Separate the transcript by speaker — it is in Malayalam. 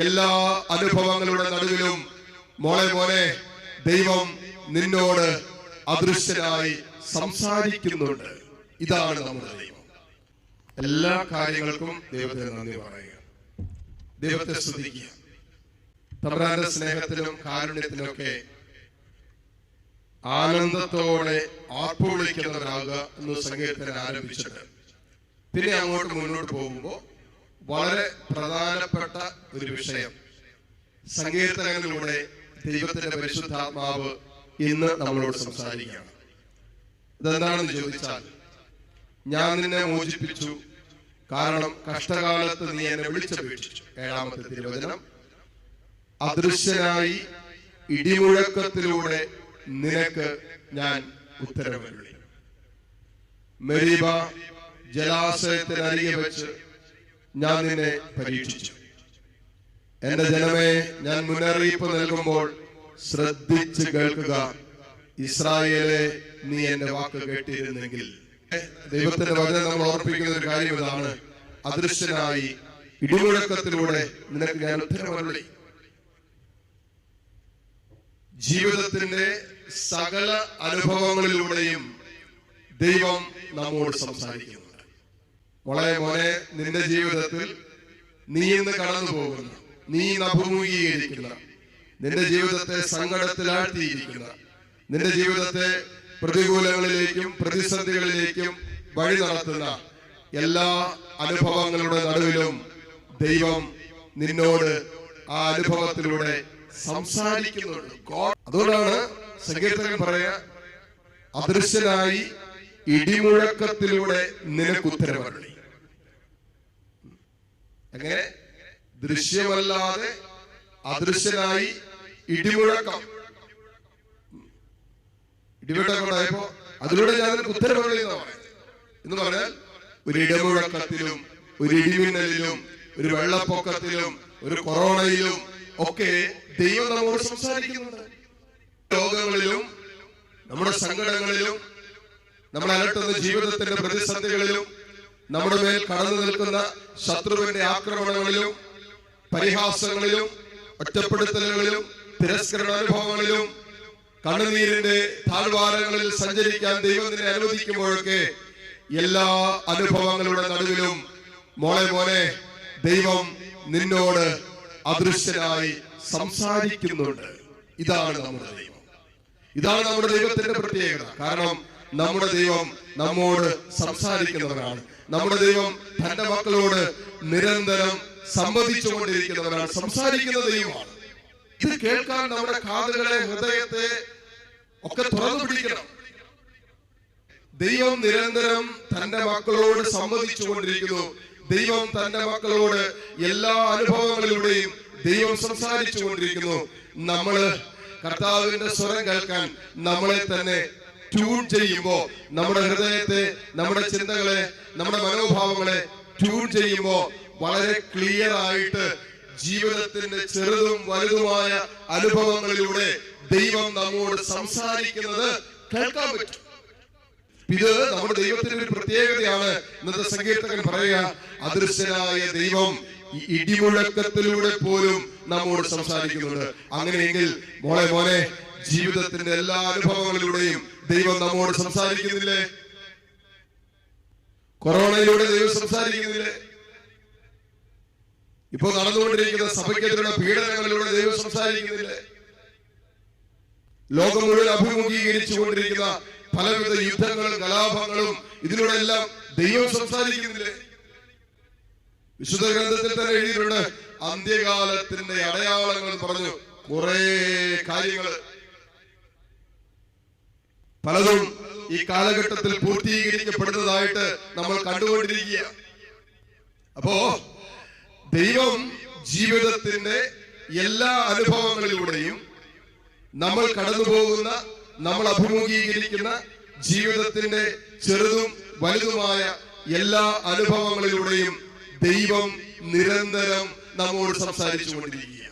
Speaker 1: എല്ലാ അനുഭവങ്ങളുടെ നടുവിലും മോളെ മോനെ ദൈവം നിന്നോട് അദൃശ്യനായി സംസാരിക്കുന്നുണ്ട്. ഇതാണ് നമ്മുടെ ദൈവം. എല്ലാ കാര്യങ്ങൾക്കും ദൈവത്തെ നന്ദി പറയുക. ദൈവത്തെ സ്തുതിക്കുക. തമ്പ്രാന്റെ സ്നേഹത്തിനും കാരുണ്യത്തിനൊക്കെ ആനന്ദത്തോടെ ആർപ്പുവിളിക്കുന്നവരാകുക എന്ന് സങ്കീർത്തനം ആരംഭിച്ചിട്ട് പിന്നെ അങ്ങോട്ട് മുന്നോട്ട് പോകുമ്പോൾ വളരെ പ്രധാനപ്പെട്ട ഒരു വിഷയം. സങ്കീർത്തനങ്ങളിലൂടെ ദൈവത്തിന്റെ പരിശുദ്ധാത്മാവ് ഇന്ന് നമ്മളോട് സംസാരിക്കുകയാണ്. ഇതെന്താണെന്ന് ചോദിച്ചാൽ ഞാൻ നിന്നെ മോചിപ്പിച്ചു. കാരണം കഷ്ടകാലത്ത് നീ എന്നെ വിളിച്ചപേക്ഷിച്ചു. ഏഴാമത്തെ തിരുവചനം. അദൃശ്യനായി ഇടിമുഴക്കത്തിലൂടെ നിനക്ക് ഞാൻ ഉത്തരവരുളി മെരീബ ജലാശയത്തിനരികെ വെച്ച് ഞാൻ നിന്നെ പരീക്ഷിച്ചു. എന്റെ ജനമേ ഞാൻ മുന്നറിയിപ്പ് നൽകുമ്പോൾ ശ്രദ്ധിച്ച് കേൾക്കുക. ഇസ്രായേലെ നീ എന്റെ വാക്ക് കേട്ടിരുന്നെങ്കിൽ. ദൈവത്തിന്റെ വചനം നമ്മൾ ഓർപ്പിക്കുന്ന ഒരു കാര്യം ഇതാണ്. അദൃശ്യനായി ഇടിമുഴക്കത്തിലൂടെ നിനക്ക് ഞാൻ ഉത്തരവരുളി ജീവിതത്തിന്റെ സകല അനുഭവങ്ങളിലൂടെയും ദൈവം നമ്മോട് സംസാരിക്കുന്നുണ്ട് മോളെ മോനെ നിന്റെ ജീവിതത്തിൽ നീ ഇന്ന് കടന്നു പോകുന്ന. നീ അഭിമുഖീകരിക്കുന്ന നിന്റെ ജീവിതത്തെ സങ്കടത്തിലാഴ്ത്തിയിരിക്കുന്ന നിന്റെ ജീവിതത്തെ പ്രതികൂലങ്ങളിലേക്കും പ്രതിസന്ധികളിലേക്കും വഴി നടത്തുന്ന എല്ലാ അനുഭവങ്ങളുടെ നടുവിലും ദൈവം നിന്നോട് ആ അനുഭവത്തിലൂടെ സംസാരിക്കുന്നുണ്ട്. അതുകൊണ്ടാണ് സങ്കീർത്തകൻ പറയാ അദൃശ്യനായി ഇടിമുഴക്കത്തിലൂടെ നിനക്ക് എങ്ങനെ? ദൃശ്യമല്ലാതെ അദൃശ്യനായി ഇടിമുഴക്കം. ഇടിമുഴക്കം ഉണ്ടായപ്പോ അതിലൂടെ ഞാൻ ഉത്തരവുകളിൽ എന്ന് പറഞ്ഞാൽ ഒരു ഇടമുഴക്കത്തിലും ഒരു ഇടിമിന്നലിലും ഒരു വെള്ളപ്പൊക്കത്തിലും ഒരു കൊറോണയിലും ഒക്കെ ദൈവം നമ്മോട് സംസാരിക്കുന്നുണ്ട്. രോഗങ്ങളിലും നമ്മുടെ സങ്കടങ്ങളിലും നമ്മൾ അലട്ടുന്ന ജീവിതത്തിന്റെ പ്രതിസന്ധികളിലും നമ്മുടെ മേൽ കടന്നു നിൽക്കുന്ന ശത്രുവിന്റെ ആക്രമണങ്ങളിലും പരിഹാസങ്ങളിലും ഒറ്റപ്പെടുത്തലുകളിലും തിരസ്കരണ അനുഭവങ്ങളിലും കണ്ണുനീരിന്റെ താഴ്വാരങ്ങളിൽ സഞ്ചരിക്കാൻ ദൈവത്തിനെ അനുവദിക്കുമ്പോഴൊക്കെ എല്ലാ അനുഭവങ്ങളുടെ നടുവിലും മോളെ മോനെ ദൈവം നിന്നോട് അദൃശ്യനായി സംസാരിക്കുന്നുണ്ട്. ഇതാണ് നമ്മുടെ ദൈവം. ഇതാണ് നമ്മുടെ ദൈവത്തിന്റെ പ്രത്യേകത. കാരണം നമ്മുടെ ദൈവം നമ്മോട് സംസാരിക്കുന്നവനാണ്. നമ്മുടെ ദൈവം തന്റെ മക്കളോട് നിരന്തരം സംവദിച്ചുകൊണ്ടിരിക്കുന്നവനാണ്. സംസാരിക്കുന്ന ദൈവമാണ്. ഇത് കേൾക്കാൻ നമ്മുടെ കാതുകളെ ഹൃദയത്തെ ഒക്കെ തുറന്നു പിടിക്കണം. ദൈവം നിരന്തരം തന്റെ മക്കളോട് സംവദിച്ചുകൊണ്ടിരിക്കുന്നു. ദൈവം തന്റെ മക്കളോട് എല്ലാ അനുഭവങ്ങളിലൂടെയും ദൈവം സംസാരിച്ചു കൊണ്ടിരിക്കുന്നു നമ്മൾ കർത്താവിന്റെ സ്വരം കേൾക്കാൻ നമ്മളെ തന്നെ ട്യൂൺ ചെയ്യുമ്പോ നമ്മുടെ ഹൃദയത്തെ നമ്മുടെ ചിന്തകളെ നമ്മുടെ മനോഭാവങ്ങളെ ട്യൂൺ ചെയ്യുമ്പോ വളരെ ക്ലിയർ ആയിട്ട് ജീവിതത്തിന്റെ ചെറുതും വലുതുമായ അനുഭവങ്ങളിലൂടെ ദൈവം നമ്മോട് സംസാരിക്കുന്നത് കേൾക്കാൻ പറ്റും. ഇത് നമ്മുടെ ദൈവത്തിന്റെ ഒരു പ്രത്യേകതയാണ് ഇന്നത്തെ സങ്കീർത്തകൻ പറയുക അദൃശ്യനായ ദൈവം ഇടിമുഴക്കത്തിലൂടെ പോലും നമ്മോട് സംസാരിക്കുന്നുണ്ട്. അങ്ങനെയെങ്കിൽ മോളെ മോനെ ജീവിതത്തിന്റെ എല്ലാ അനുഭവങ്ങളിലൂടെയും ദൈവം നമ്മോട് സംസാരിക്കുന്നില്ലേ? കൊറോണയിലൂടെ ദൈവം സംസാരിക്കുന്നില്ലേ? ഇപ്പൊ നടന്നുകൊണ്ടിരിക്കുന്ന സഭയ്ക്കെതിരെയുള്ള പീഡനങ്ങളിലൂടെ ദൈവം സംസാരിക്കുന്നില്ലേ? ലോകം മുഴുവൻ അഭിമുഖീകരിച്ചു കൊണ്ടിരിക്കുന്ന പലവിധ യുദ്ധങ്ങളും കലാപങ്ങളും ഇതിലൂടെ എല്ലാം ദൈവം സംസാരിക്കുന്നില്ലേ? വിശുദ്ധ ഗ്രന്ഥത്തിൽ തന്നെ എഴുതിയിട്ടുണ്ട് അന്ത്യകാലത്തിന്റെ അടയാളങ്ങൾ പറഞ്ഞു കുറെ കാര്യങ്ങൾ. പലതും ഈ കാലഘട്ടത്തിൽ പൂർത്തീകരിക്കപ്പെടുന്നതായിട്ട് നമ്മൾ കണ്ടുകൊണ്ടിരിക്കുക അപ്പോ ദൈവം ജീവിതത്തിന്റെ എല്ലാ അനുഭവങ്ങളിലൂടെയും നമ്മൾ കടന്നു പോകുന്ന നമ്മൾ അഭിമുഖീകരിക്കുന്ന ജീവിതത്തിന്റെ ചെറുതും വലുതുമായ എല്ലാ അനുഭവങ്ങളിലൂടെയും ദൈവം നിരന്തരം നമ്മോട് സംസാരിച്ചു കൊണ്ടിരിക്കുക